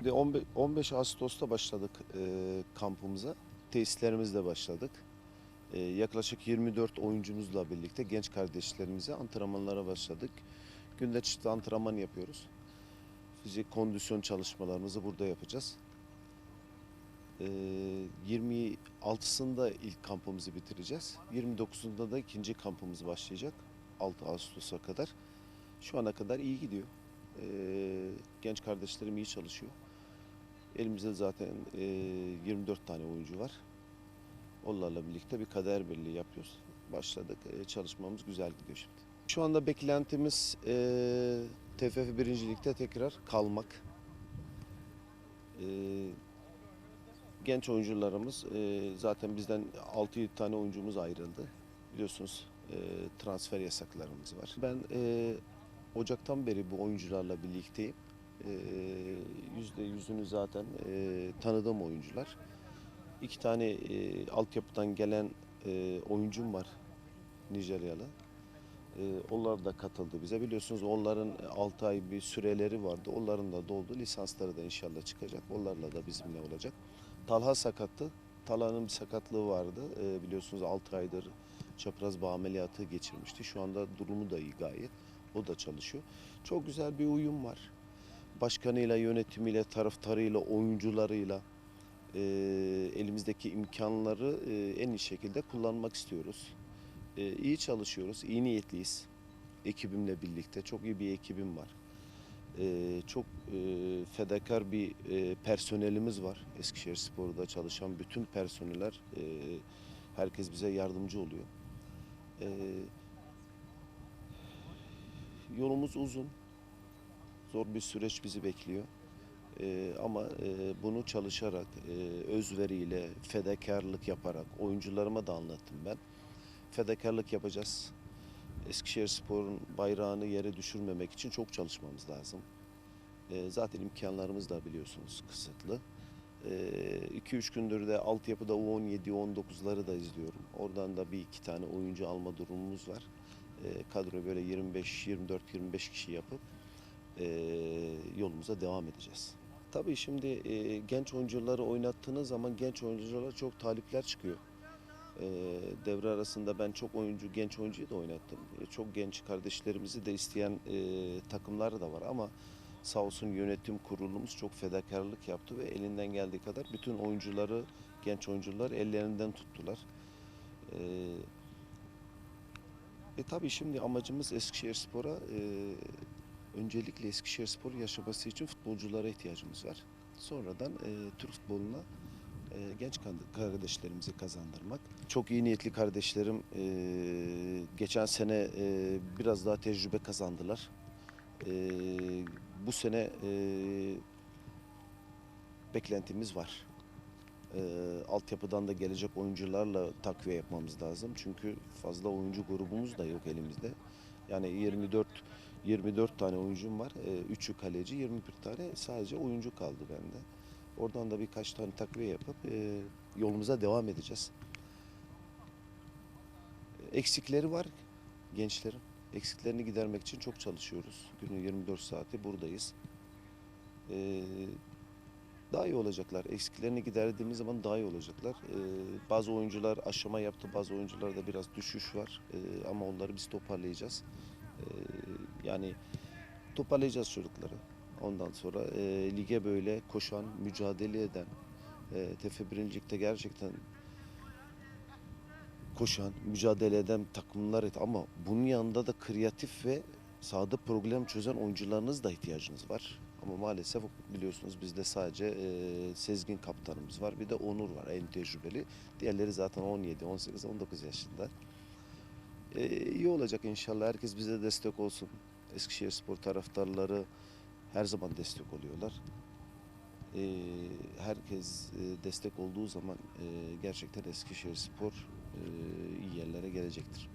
Şimdi 15 15 Ağustos'ta başladık e, kampımıza. Tesislerimizle başladık. E, yaklaşık 24 oyuncumuzla birlikte genç kardeşlerimize antrenmanlara başladık. Günde çeşitli antrenman yapıyoruz. Fizik kondisyon çalışmalarımızı burada yapacağız. E, 26'sında ilk kampımızı bitireceğiz. 29'unda da ikinci kampımız başlayacak. 6 Ağustos'a kadar. Şu ana kadar iyi gidiyor. E, genç kardeşlerim iyi çalışıyor. Elimizde zaten e, 24 tane oyuncu var. Onlarla birlikte bir kader birliği yapıyoruz. Başladık. E, çalışmamız güzel gidiyor şimdi. Şu anda beklentimiz e, TFF birincilikte tekrar kalmak. E, genç oyuncularımız e, zaten bizden 6-7 tane oyuncumuz ayrıldı. Biliyorsunuz e, transfer yasaklarımız var. Ben e, Ocaktan beri bu oyuncularla birlikteyim. E, Yüzde yüzünü zaten e, tanıdığım oyuncular. İki tane e, altyapıdan gelen e, oyuncum var Nijeryalı. E, onlar da katıldı bize. Biliyorsunuz onların 6 ay bir süreleri vardı. Onların da doldu. Lisansları da inşallah çıkacak. Onlarla da bizimle olacak. Talha sakattı. Talha'nın bir sakatlığı vardı. E, biliyorsunuz 6 aydır çapraz bağ ameliyatı geçirmişti. Şu anda durumu da iyi gayet. O da çalışıyor. Çok güzel bir uyum var. Başkanıyla, yönetimiyle, taraftarıyla, oyuncularıyla e, elimizdeki imkanları e, en iyi şekilde kullanmak istiyoruz. E, iyi çalışıyoruz, iyi niyetliyiz. Ekibimle birlikte çok iyi bir ekibim var. E, çok e, fedakar bir e, personelimiz var. Eskişehir Spor'da çalışan bütün personeller, e, herkes bize yardımcı oluyor. E, yolumuz uzun. Zor bir süreç bizi bekliyor. Ee, ama e, bunu çalışarak, e, özveriyle, fedakarlık yaparak, oyuncularıma da anlattım ben. Fedakarlık yapacağız. Eskişehir Spor'un bayrağını yere düşürmemek için çok çalışmamız lazım. E, zaten imkanlarımız da biliyorsunuz kısıtlı. 2-3 gündür de altyapıda U17, U19'ları da izliyorum. Oradan da bir iki tane oyuncu alma durumumuz var. E, kadro böyle 25, 24, 25 kişi yapıp e, yolumuza devam edeceğiz. Tabii şimdi e, genç oyuncuları oynattığınız zaman genç oyunculara çok talipler çıkıyor. E, devre arasında ben çok oyuncu, genç oyuncuyu da oynattım. E, çok genç kardeşlerimizi de isteyen e, takımlar da var ama sağ olsun yönetim kurulumuz çok fedakarlık yaptı ve elinden geldiği kadar bütün oyuncuları, genç oyuncular ellerinden tuttular. E, e tabii şimdi amacımız Eskişehir Spor'a e, öncelikle Eskişehir Spor yaşaması için futbolculara ihtiyacımız var. Sonradan e, Türk futboluna e, genç kardeşlerimizi kazandırmak. Çok iyi niyetli kardeşlerim e, geçen sene e, biraz daha tecrübe kazandılar. E, bu sene e, beklentimiz var. E, altyapıdan da gelecek oyuncularla takviye yapmamız lazım. Çünkü fazla oyuncu grubumuz da yok elimizde. Yani 24 24 tane oyuncum var. 3'ü kaleci, 21 tane sadece oyuncu kaldı bende. Oradan da birkaç tane takviye yapıp e, yolumuza devam edeceğiz. Eksikleri var gençlerin. Eksiklerini gidermek için çok çalışıyoruz. Günün 24 saati buradayız. Ee, daha iyi olacaklar. Eksiklerini giderdiğimiz zaman daha iyi olacaklar. Ee, bazı oyuncular aşama yaptı, bazı oyuncularda biraz düşüş var. Ee, ama onları biz toparlayacağız. Yani toparlayacağız çocukları. Ondan sonra e, lige böyle koşan, mücadele eden, e, TF birincilikte gerçekten koşan, mücadele eden takımlar et ama bunun yanında da kreatif ve sahada problem çözen oyuncularınız da ihtiyacınız var. Ama maalesef biliyorsunuz bizde sadece e, Sezgin kaptanımız var. Bir de Onur var en tecrübeli. Diğerleri zaten 17, 18, 19 yaşında. E, iyi olacak inşallah. Herkes bize destek olsun. Eskişehir Spor taraftarları her zaman destek oluyorlar. E, herkes e, destek olduğu zaman e, gerçekten Eskişehir Spor e, iyi yerlere gelecektir.